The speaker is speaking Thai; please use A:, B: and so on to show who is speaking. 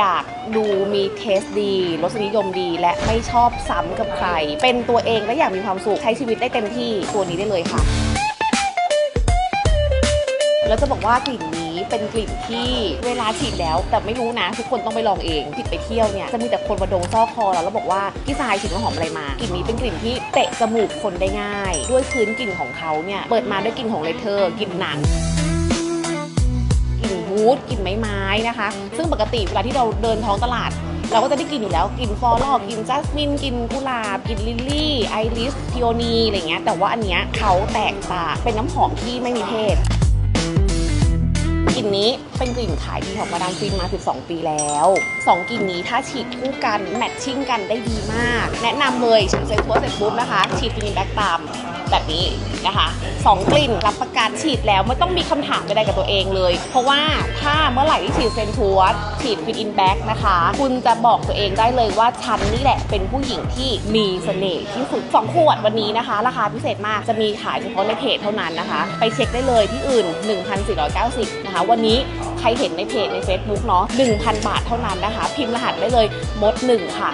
A: อยากดูมีเทสดีรสนิยมดี และไม่ชอบซ้ำกับใคร เป็นตัวเองและอยากมีความสุข ใช้ชีวิตได้เต็มที่ตัวนี้ได้เลยค่ะ แล้วจะบอกว่ากลิ่นนี้เป็นกลิ่นที่เวลาฉีดแล้ว แต่ไม่รู้นะ ทุกคนต้องไปลองเองผิดไปเที่ยวเนี่ยจะมีแต่คนมาดงซอกคอแล้วแล้วบอกว่าพี่สายฉีดน้ำหอมอะไรมากลิ่นนี้เป็นกลิ่นที่เตะจมูกคนได้ง่าย ด้วยพื้นกลิ่นของเขาเนี่ยเปิดมาด้วยกลิ่นของเลเทอร์กลิ่นหนัง ดกลิ่นไม้ไม้นะคะ ซึ่งปกติเวลาที่เราเดินท้องตลาด เราก็จะได้กลิ่นอยู่แล้วกลิ่นฟลอรอกลิ่นจัสมินกลิ่นกุหลาบกลิ่นลิลลี่ไอริสพิโอนีอะไรเงี้ยแต่ว่าอันเนี้ยเขาแตกต่างเป็นน้ำหอมที่ไม่มีเพศกลิ่นนี้เป็นกลิ่นขายดีของมาดามฟินมา 12 ปีแล้ว 2กลิ่นนี้ถ้าฉีดคู่กัน แมทชิ่งกันได้ดีมาก แนะนำเลยฉีดเซนทัวเสร็จปุ๊บนะคะ ฉีดฟินินแบ็กตาม แบบนี้นะคะ2กลิ่นรับประกันฉีดแล้วไม่ต้องมีคำถามใดๆกับตัวเองเลย เพราะว่าถ้าเมื่อไหร่ที่ฉีดเซนทัวฉีดฟินินแบ็กนะคะ คุณจะบอกตัวเองได้เลยว่าฉันนี่แหละเป็นผู้หญิงที่มีเสน่ห์ที่สุด2ขวดวันนี้นะคะ ราคาพิเศษมากจะมีขายเฉพาะในเพจเท่านั้นนะคะ ไปเช็คได้เลยที่อื่น 1,490 นะคะ วันนี้ใครเห็นในเพจใน Facebook เนาะ1,000 บาทเท่านั้นนะคะ พิมพ์รหัสได้เลยมด1ค่ะ